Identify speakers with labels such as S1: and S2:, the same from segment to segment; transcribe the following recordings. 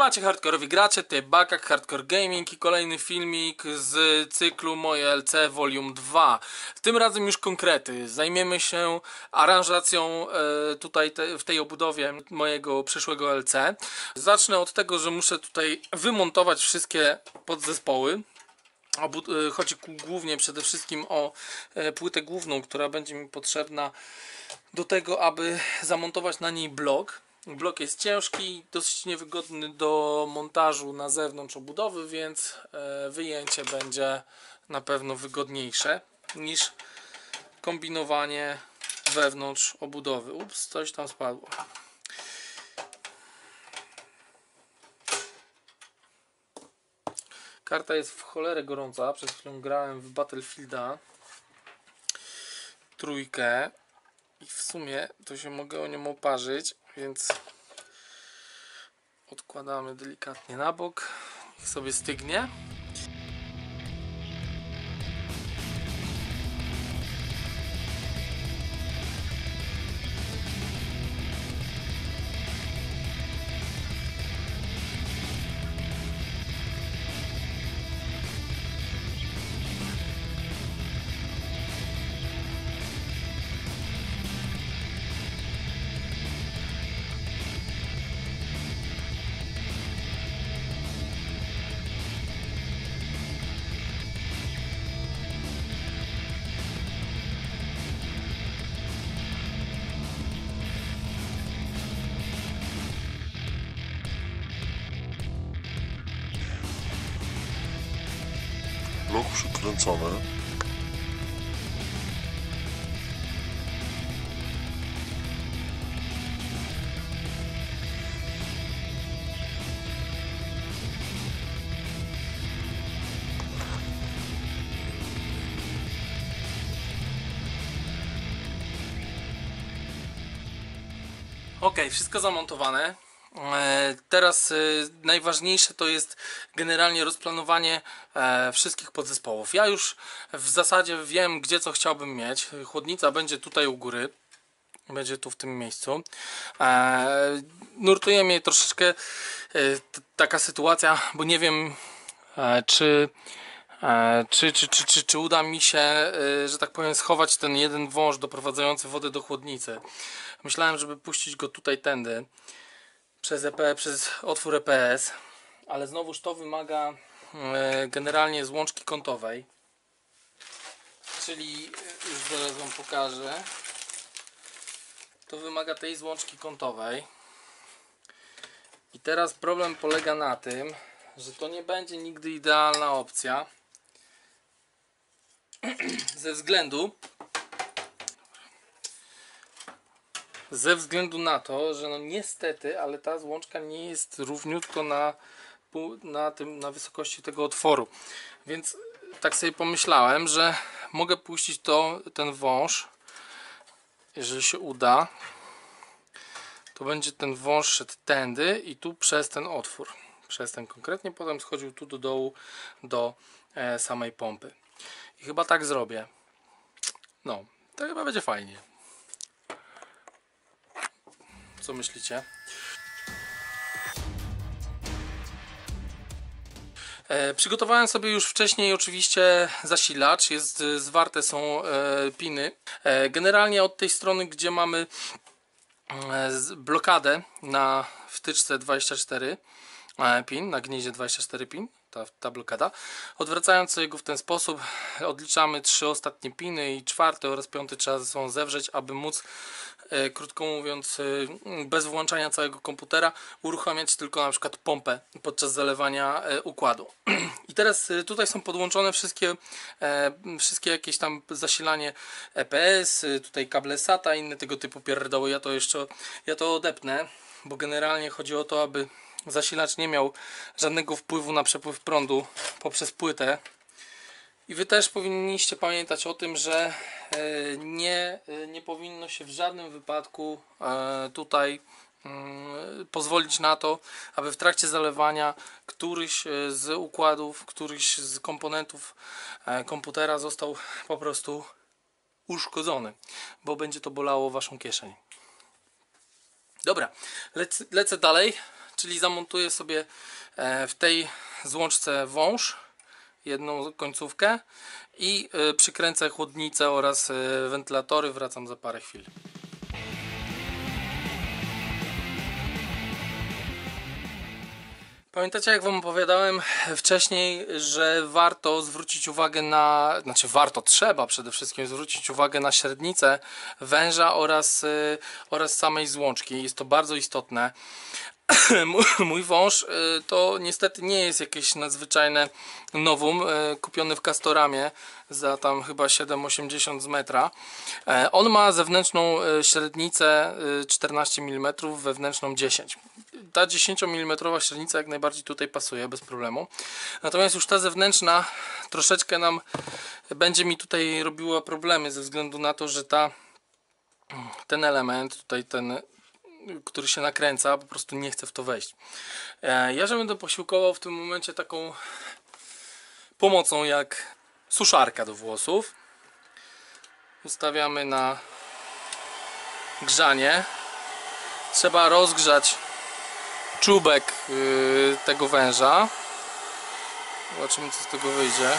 S1: Siemacie hardkorowi gracze, tutaj Bakak Hardcore Gaming i kolejny filmik z cyklu Moje LC Volume 2. Tym razem już konkrety. Zajmiemy się aranżacją e, tutaj te, w tej obudowie mojego przyszłego LC. Zacznę od tego, że muszę tutaj wymontować wszystkie podzespoły. E, Chodzi głównie przede wszystkim o e, płytę główną, która będzie mi potrzebna do tego, aby zamontować na niej blok. Blok jest ciężki, dosyć niewygodny do montażu na zewnątrz obudowy, więc e, wyjęcie będzie na pewno wygodniejsze niż kombinowanie wewnątrz obudowy. Ups, coś tam spadło. Karta jest w cholerę gorąca. Przed chwilą grałem w Battlefielda trójkę i w sumie to się mogę o nią oparzyć, więc odkładamy delikatnie na bok. Niech sobie stygnie.
S2: Przykręcony.
S1: Ok, wszystko zamontowane. E, Teraz e, najważniejsze to jest generalnie rozplanowanie e, wszystkich podzespołów. Ja już w zasadzie wiem, gdzie co chciałbym mieć. Chłodnica będzie tutaj u góry. Będzie tu w tym miejscu. Nurtuje mnie troszeczkę taka sytuacja, bo nie wiem, czy, czy, czy, czy, czy, czy uda mi się, że tak powiem, schować ten jeden wąż doprowadzający wodę do chłodnicy. Myślałem, żeby puścić go tutaj tędy przez, EP, przez otwór EPS, ale znowuż to wymaga e, generalnie złączki kątowej. Czyli e, już zaraz Wam pokażę. To wymaga tej złączki kątowej. I teraz problem polega na tym, że to nie będzie nigdy idealna opcja. Ze względu ze względu na to, że no niestety, ale ta złączka nie jest równiutko na, na tym na wysokości tego otworu. Więc tak sobie pomyślałem, że mogę puścić to, ten wąż, jeżeli się uda. To będzie ten wąż szedł tędy i tu przez ten otwór. Przez ten konkretnie, potem schodził tu do dołu do e, samej pompy. I chyba tak zrobię. No, to chyba będzie fajnie. Co myślicie? E, przygotowałem sobie już wcześniej oczywiście zasilacz, jest e, zwarte są e, piny. E, generalnie od tej strony, gdzie mamy e, blokadę na wtyczce 24 e, pin, na gnieździe 24 pin, ta, ta blokada. Odwracając go w ten sposób, odliczamy trzy ostatnie piny i czwarty oraz piąty trzeba ze sobą zewrzeć, aby móc krótko mówiąc, e, bez włączania całego komputera, uruchamiać tylko na przykład pompę podczas zalewania e, układu. I teraz e, tutaj są podłączone wszystkie, e, wszystkie jakieś tam zasilanie EPS, e, tutaj kable SATA, inne tego typu pierdoły. Ja to jeszcze, ja to odepnę, bo generalnie chodzi o to, aby zasilacz nie miał żadnego wpływu na przepływ prądu poprzez płytę. I Wy też powinniście pamiętać o tym, że e, nie, e, nie powinno się w żadnym wypadku e, tutaj mm, pozwolić na to, aby w trakcie zalewania któryś z układów, któryś z komponentów komputera został po prostu uszkodzony, bo będzie to bolało Waszą kieszeń. Dobra, lecę, lecę dalej. czyli zamontuję sobie w tej złączce wąż, jedną końcówkę i e, przykręcę chłodnicę oraz e, wentylatory. Wracam za parę chwil. Pamiętacie, jak Wam opowiadałem wcześniej, że warto zwrócić uwagę na, znaczy warto, trzeba przede wszystkim zwrócić uwagę na średnicę węża oraz, y, oraz samej złączki. Jest to bardzo istotne. Mój- wąż y, to niestety nie jest jakieś nadzwyczajne nowum, y, kupiony w Castoramie za tam chyba 7,80 z metra. E, On ma zewnętrzną y, średnicę y, 14 mm, wewnętrzną 10 ta 10 mm średnica jak najbardziej tutaj pasuje bez problemu. Natomiast już ta zewnętrzna troszeczkę nam będzie mi tutaj robiła problemy ze względu na to, że ta ten element, tutaj ten który się nakręca, po prostu nie chce w to wejść. E, Ja, że będę posiłkował w tym momencie taką pomocą jak suszarka do włosów. Ustawiamy na grzanie. Trzeba rozgrzać czubek yy, tego węża. Zobaczymy co z tego wyjdzie.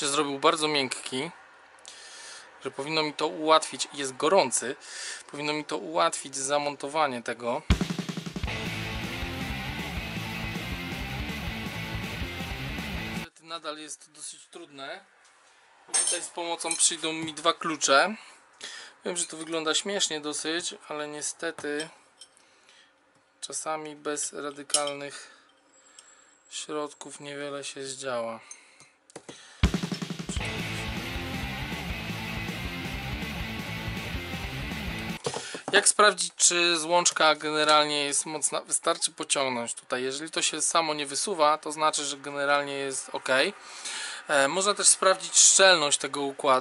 S1: Się zrobił bardzo miękki, że powinno mi to ułatwić, jest gorący, powinno mi to ułatwić zamontowanie tego. Niestety nadal jest dosyć trudne. Tutaj z pomocą przyjdą mi dwa klucze. Wiem, że to wygląda śmiesznie dosyć, ale niestety czasami bez radykalnych środków niewiele się zdziała. Jak sprawdzić, czy złączka generalnie jest mocna? Wystarczy pociągnąć tutaj. Jeżeli to się samo nie wysuwa, to znaczy, że generalnie jest ok. E, Można też sprawdzić szczelność tego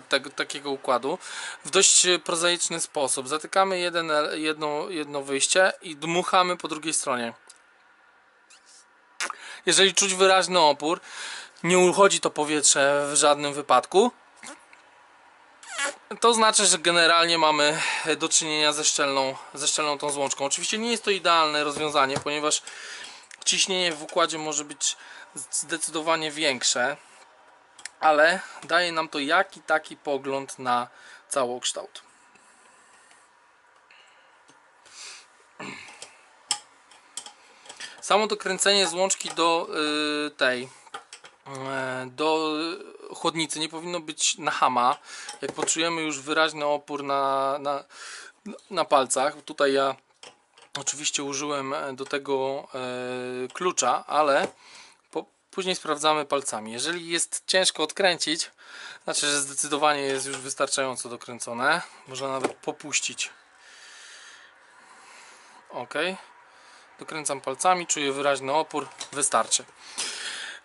S1: tego, takiego układu w dość prozaiczny sposób. Zatykamy jeden, jedno, jedno wyjście i dmuchamy po drugiej stronie. Jeżeli czuć wyraźny opór, nie uchodzi to powietrze w żadnym wypadku, to znaczy, że generalnie mamy do czynienia ze szczelną, ze szczelną tą złączką. Oczywiście nie jest to idealne rozwiązanie, ponieważ ciśnienie w układzie może być zdecydowanie większe, ale daje nam to jaki taki pogląd na całokształt. Samo dokręcenie złączki do y, tej e, do chłodnicy nie powinno być na hama. Jak poczujemy już wyraźny opór na, na, na palcach, tutaj ja oczywiście użyłem do tego e, klucza, ale po, później sprawdzamy palcami. Jeżeli jest ciężko odkręcić, znaczy, że zdecydowanie jest już wystarczająco dokręcone. Można nawet popuścić. Ok. Dokręcam palcami, czuję wyraźny opór, wystarczy.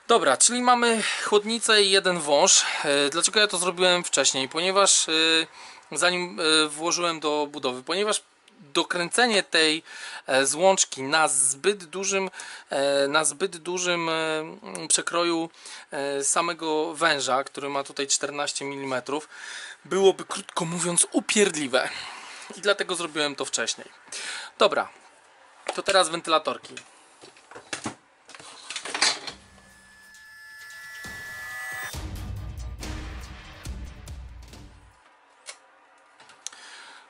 S1: Dobra, czyli mamy chłodnicę i jeden wąż. E, Dlaczego ja to zrobiłem wcześniej? Ponieważ e, zanim e, włożyłem do budowy, ponieważ dokręcenie tej złączki na zbyt dużym, na zbyt dużym przekroju samego węża, który ma tutaj 14 mm, byłoby krótko mówiąc upierdliwe. I dlatego zrobiłem to wcześniej. Dobra, to teraz wentylatorki.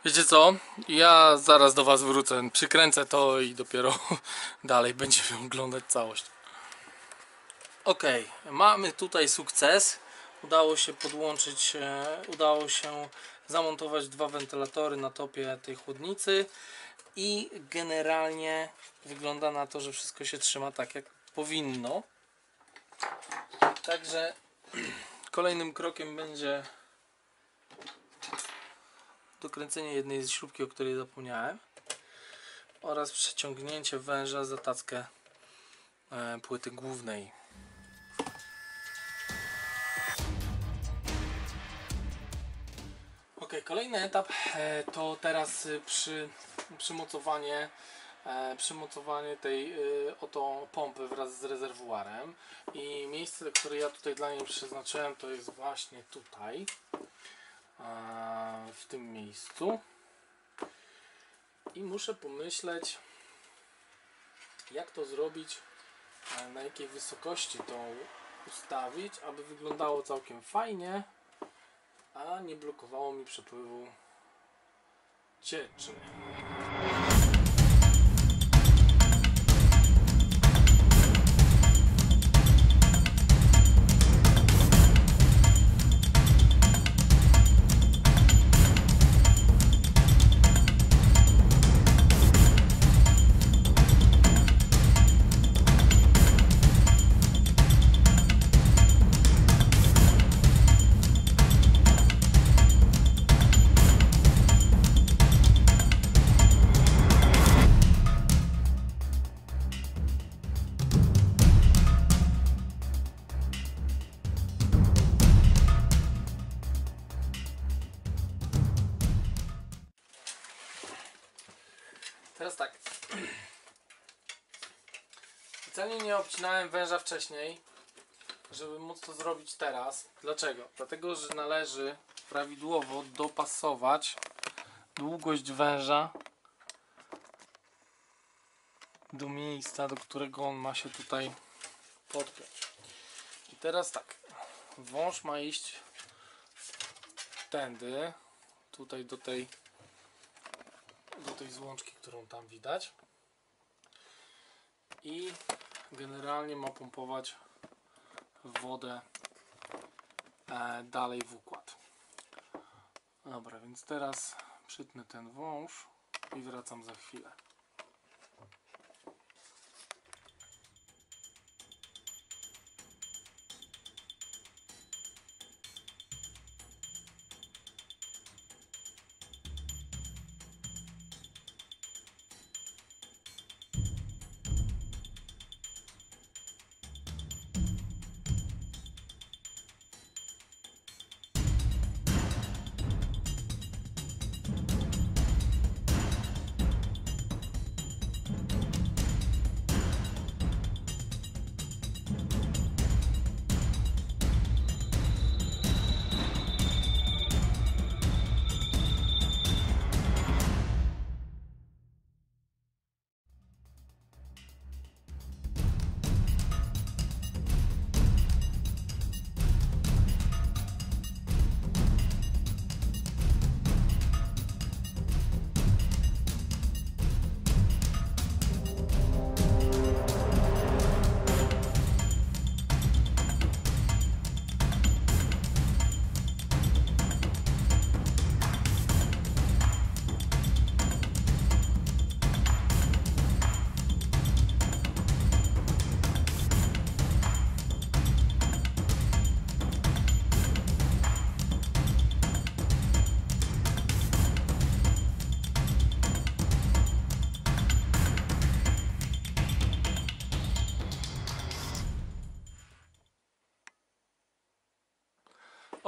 S1: Wiecie co? Ja zaraz do Was wrócę. Przykręcę to i dopiero dalej będziemy oglądać całość. Ok, mamy tutaj sukces. Udało się podłączyć, e, udało się zamontować dwa wentylatory na topie tej chłodnicy i generalnie wygląda na to, że wszystko się trzyma tak jak powinno. Także kolejnym krokiem będzie dokręcenie jednej z śrubki, o której zapomniałem oraz przeciągnięcie węża za tackę e, płyty głównej. Ok, kolejny etap e, to teraz e, przy, przymocowanie przymocowanie tej oto pompy wraz z rezerwuarem i miejsce, które ja tutaj dla niej przeznaczyłem to jest właśnie tutaj w tym miejscu i muszę pomyśleć jak to zrobić na jakiej wysokości to ustawić, aby wyglądało całkiem fajnie a nie blokowało mi przepływu cieczy. Obcinałem węża wcześniej, żeby móc to zrobić teraz. Dlaczego? Dlatego, że należy prawidłowo dopasować długość węża do miejsca, do którego on ma się tutaj podpiąć. I teraz tak. Wąż ma iść tędy, tutaj do tej do tej złączki, którą tam widać i generalnie ma pompować wodę e, dalej w układ. Dobra, więc teraz przytnę ten wąż i wracam za chwilę.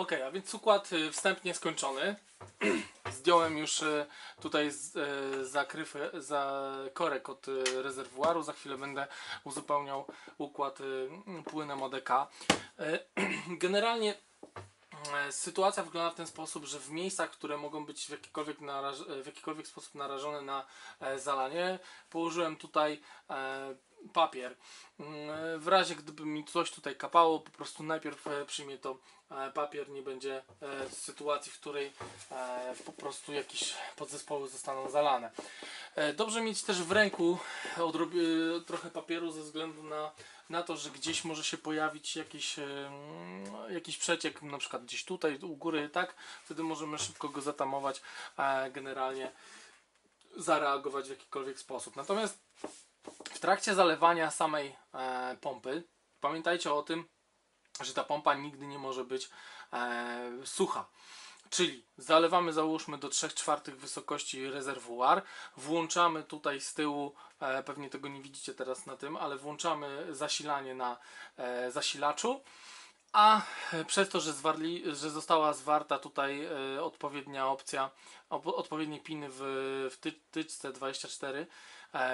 S1: Ok, a więc układ y, wstępnie skończony. Zdjąłem już y, tutaj y, zakrywy, za korek od rezerwuaru. Za chwilę będę uzupełniał układ płynem ODK. Generalnie sytuacja wygląda w ten sposób, że w miejscach, które mogą być w jakikolwiek, w jakikolwiek sposób narażone na e, zalanie, położyłem tutaj e, papier. Mm, W razie gdyby mi coś tutaj kapało, po prostu najpierw e, przyjmie to e, papier, nie będzie e, sytuacji, w której po prostu jakieś podzespoły zostaną zalane. Dobrze mieć też w ręku trochę papieru ze względu na, na to, że gdzieś może się pojawić jakiś, mm, jakiś przeciek, na przykład gdzieś tutaj u góry, tak? Wtedy możemy szybko go zatamować, generalnie zareagować w jakikolwiek sposób. Natomiast w trakcie zalewania samej e, pompy pamiętajcie o tym, że ta pompa nigdy nie może być e, sucha. Czyli zalewamy załóżmy do 3 czwartych wysokości rezerwuar, włączamy tutaj z tyłu, e, pewnie tego nie widzicie teraz na tym, ale włączamy zasilanie na e, zasilaczu, a przez to, że, zwarli, że została zwarta tutaj e, odpowiednia opcja, op, odpowiednie piny w, w ty, tyczce 24 e,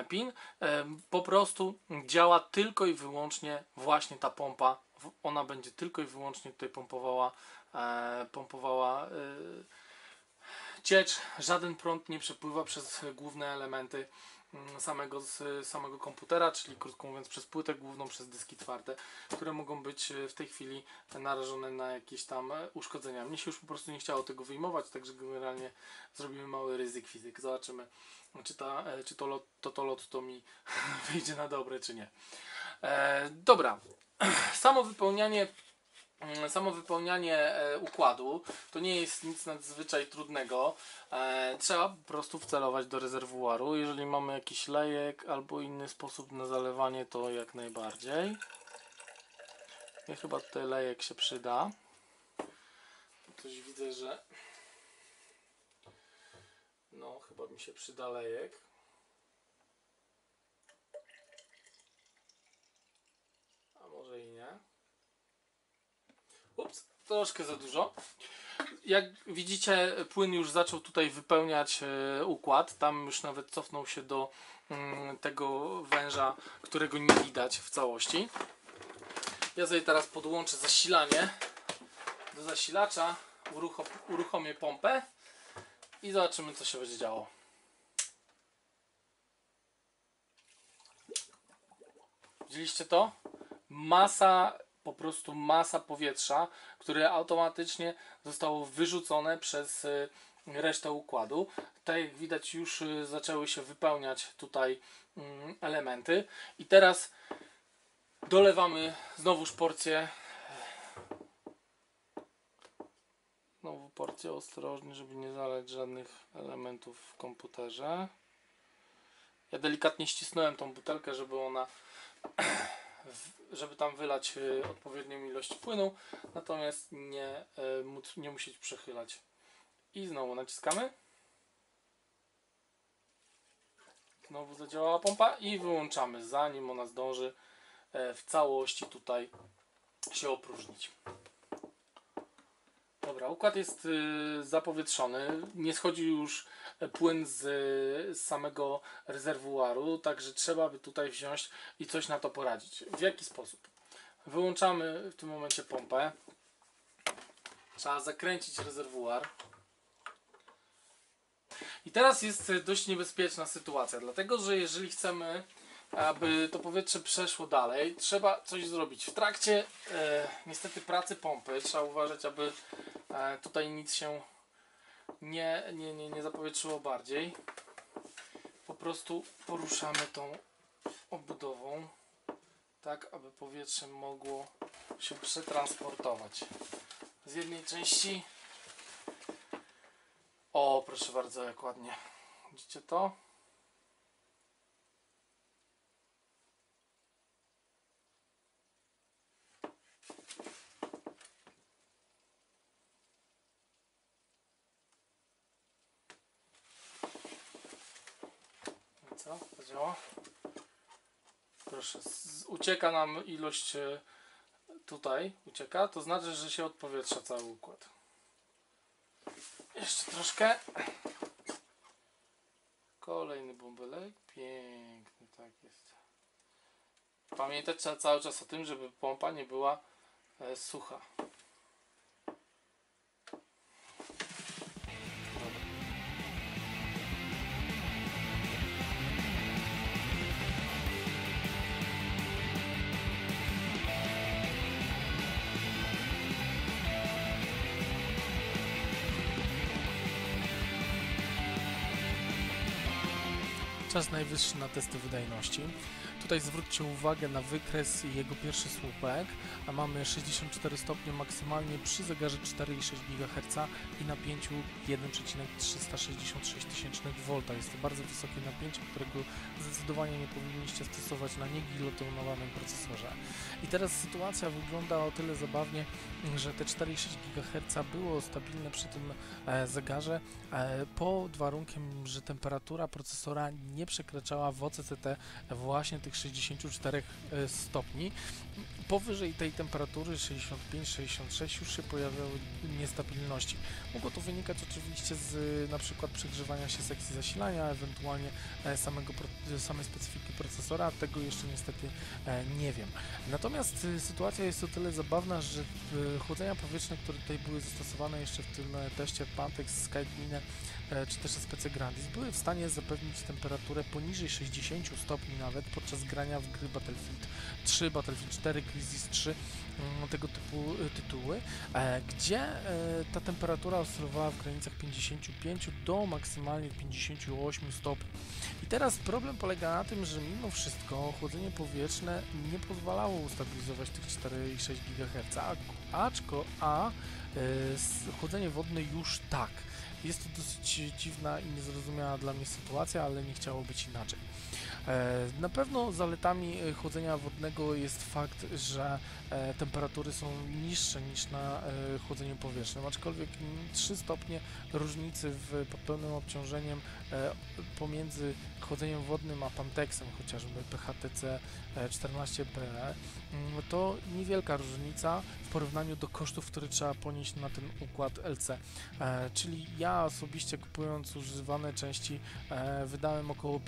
S1: pin, e, po prostu działa tylko i wyłącznie właśnie ta pompa. Ona będzie tylko i wyłącznie tutaj pompowała, e, pompowała e, ciecz, żaden prąd nie przepływa przez główne elementy samego, z samego komputera, czyli krótko mówiąc przez płytę główną, przez dyski twarde, które mogą być e, w tej chwili narażone na jakieś tam e, uszkodzenia. Mnie się już po prostu nie chciało tego wyjmować, także generalnie zrobimy mały ryzyk fizyk. Zobaczymy, czy, ta, e, czy to, lot, to, to lot to mi wyjdzie na dobre, czy nie. E, dobra, samo wypełnianie Mm, Samo wypełnianie e, układu to nie jest nic nadzwyczaj trudnego. E, trzeba po prostu wcelować do rezerwuaru. Jeżeli mamy jakiś lejek albo inny sposób na zalewanie, to jak najbardziej. I chyba tutaj lejek się przyda. Coś widzę, że. No, chyba mi się przyda lejek. A może i nie. Ups, troszkę za dużo. Jak widzicie, płyn już zaczął tutaj wypełniać e, układ. Tam już nawet cofnął się do mm, tego węża, którego nie widać w całości. Ja sobie teraz podłączę zasilanie do zasilacza, uruchom, uruchomię pompę i zobaczymy, co się będzie działo. Widzieliście to? Masa, po prostu masa powietrza, które automatycznie zostało wyrzucone przez y, resztę układu. Tak jak widać już y, zaczęły się wypełniać tutaj mm, elementy i teraz dolewamy znowuż porcję znowu porcję ostrożnie, żeby nie zalać żadnych elementów w komputerze. Ja delikatnie ścisnąłem tą butelkę, żeby ona żeby tam wylać y, odpowiednią ilość płynu, natomiast nie, y, nie musieć przechylać. I znowu naciskamy. Znowu zadziałała pompa i wyłączamy, zanim ona zdąży e, w całości tutaj się opróżnić. Dobra, układ jest y, zapowietrzony. Nie schodzi już płyn z, z samego rezerwuaru, także trzeba by tutaj wziąć i coś na to poradzić. W jaki sposób? Wyłączamy w tym momencie pompę. Trzeba zakręcić rezerwuar. I teraz jest dość niebezpieczna sytuacja, dlatego że jeżeli chcemy, aby to powietrze przeszło dalej, trzeba coś zrobić. W trakcie e, niestety pracy pompy trzeba uważać, aby tutaj nic się nie, nie, nie, nie zapowietrzyło bardziej. Po prostu poruszamy tą obudową, tak aby powietrze mogło się przetransportować z jednej części. O, proszę bardzo, jak ładnie. Widzicie to? Co? Zadziała? Proszę, ucieka nam ilość e, tutaj, ucieka, to znaczy, że się odpowietrza cały układ. Jeszcze troszkę. Kolejny bąbelek. Piękny, tak jest. Pamiętać trzeba cały czas o tym, żeby pompa nie była e, sucha. Czas najwyższy na testy wydajności. Tutaj zwróćcie uwagę na wykres i jego pierwszy słupek, a mamy 64 stopnie maksymalnie przy zegarze 4,6 GHz i napięciu 1,366 V. Jest to bardzo wysokie napięcie, którego zdecydowanie nie powinniście stosować na niegilotonowanym procesorze. I teraz sytuacja wygląda o tyle zabawnie, że te 4,6 GHz było stabilne przy tym e, zegarze e, pod warunkiem, że temperatura procesora nie przekraczała w OCCT właśnie tych 64 e, stopni. powyżej tej temperatury 65-66 już się pojawiały niestabilności. Mogło to wynikać oczywiście z y, na przykład przegrzewania się sekcji zasilania, ewentualnie e, samego, samej specyfiki procesora, tego jeszcze niestety e, nie wiem. Natomiast sytuacja jest o tyle zabawna, że chłodzenia powietrzne, które tutaj były zastosowane jeszcze w tym e, teście Pantex, Skygmine e, czy też SPC Grandis, były w stanie zapewnić temperaturę poniżej 60 stopni nawet podczas grania w gry Battlefield 3, Battlefield 4, Crisis 3, mm, tego typu y, tytuły, e, gdzie e, ta temperatura oscylowała w granicach 55 do maksymalnie 58 stopni. I teraz problem polega na tym, że mimo wszystko chłodzenie powietrzne nie pozwalało ustabilizować tych 4,6 GHz, aczko, a e, chłodzenie wodne już tak. Jest to dosyć dziwna i niezrozumiała dla mnie sytuacja, ale nie chciało być inaczej. E, Na pewno zaletami e, chłodzenia wodnego jest fakt, że e, temperatury są niższe niż na chłodzeniu powietrznym, aczkolwiek mm, 3 stopnie różnicy w, pod pełnym obciążeniem pomiędzy chłodzeniem wodnym a Pantexem, chociażby PHTC e, 14PE, mm, to niewielka różnica w porównaniu do kosztów, które trzeba ponieść na ten układ LC. Czyli ja osobiście kupując używane części e, wydałem około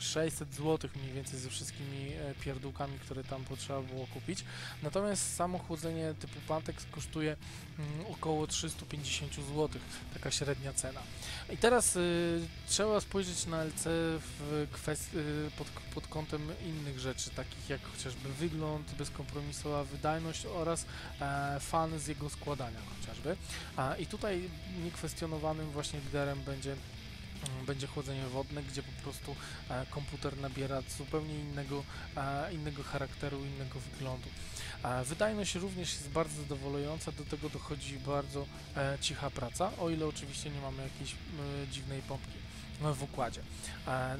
S1: 550-600 zł mniej więcej ze wszystkimi e, pierdółkami, które tam potrzeba było kupić. Natomiast samo chłodzenie typu Pantex kosztuje mm, około 350 zł, taka średnia cena. I teraz y, trzeba spojrzeć na LC w kwest- y, pod, pod kątem innych rzeczy, takich jak chociażby wygląd, bezkompromisowa wydajność oraz e, fan z jego składania chociażby. A, I tutaj niekwestionowanym właśnie liderem będzie mm, będzie chłodzenie wodne, gdzie po prostu e, komputer nabiera zupełnie innego, e, innego charakteru, innego wyglądu. E, wydajność również jest bardzo zadowalająca, do tego dochodzi bardzo cicha praca, o ile oczywiście nie mamy jakiejś dziwnej pompki e, w układzie.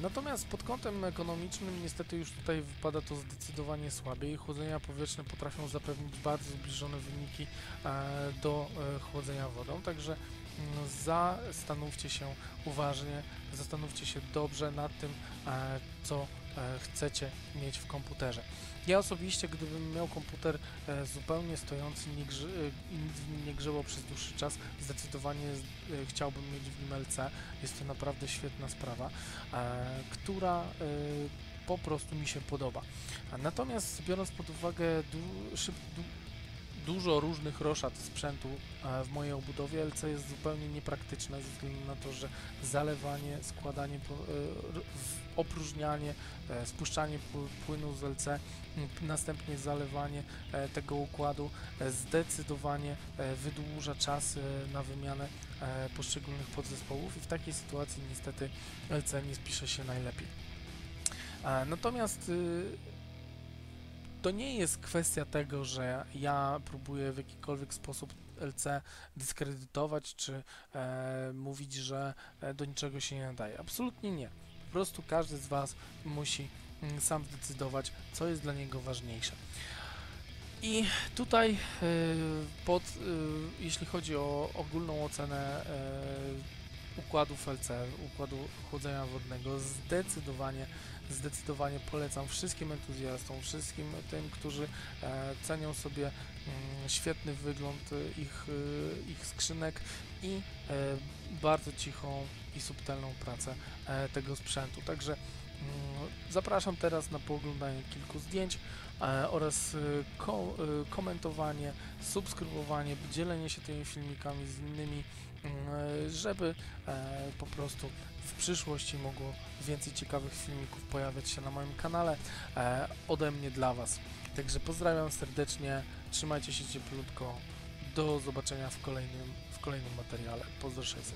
S1: Natomiast pod kątem ekonomicznym niestety już tutaj wypada to zdecydowanie słabiej. Chłodzenia powietrzne potrafią zapewnić bardzo zbliżone wyniki do chłodzenia wodą, także zastanówcie się uważnie, zastanówcie się dobrze nad tym, e, co e, chcecie mieć w komputerze. Ja osobiście, gdybym miał komputer e, zupełnie stojący nie i nic w nim nie grzeło przez dłuższy czas, zdecydowanie chciałbym mieć w nim LC. Jest to naprawdę świetna sprawa, która po prostu mi się podoba. Natomiast biorąc pod uwagę du, szyb, du, dużo różnych roszad sprzętu e, w mojej obudowie, LC jest zupełnie niepraktyczne ze względu na to, że zalewanie, składanie, e, opróżnianie, e, spuszczanie pł- płynu z LC, następnie zalewanie tego układu zdecydowanie wydłuża czas na wymianę poszczególnych podzespołów i w takiej sytuacji niestety LC nie spisze się najlepiej. Natomiast y, to nie jest kwestia tego, że ja próbuję w jakikolwiek sposób LC dyskredytować, czy e, mówić, że e, do niczego się nie nadaje. Absolutnie nie. Po prostu każdy z Was musi mm, sam zdecydować, co jest dla niego ważniejsze. I tutaj, e, pod, e, jeśli chodzi o ogólną ocenę układów LC, układu chłodzenia wodnego, zdecydowanie zdecydowanie polecam wszystkim entuzjastom, wszystkim tym, którzy e, cenią sobie mm, świetny wygląd e, ich, e, ich skrzynek i bardzo cichą i subtelną pracę tego sprzętu. Także zapraszam teraz na pooglądanie kilku zdjęć e, oraz e, ko, e, komentowanie, subskrybowanie, dzielenie się tymi filmikami z innymi, mm, żeby po prostu w przyszłości mogło więcej ciekawych filmików pojawiać się na moim kanale ode mnie dla Was. Także pozdrawiam serdecznie, trzymajcie się cieplutko, do zobaczenia w kolejnym, w kolejnym materiale. Pozdro 600.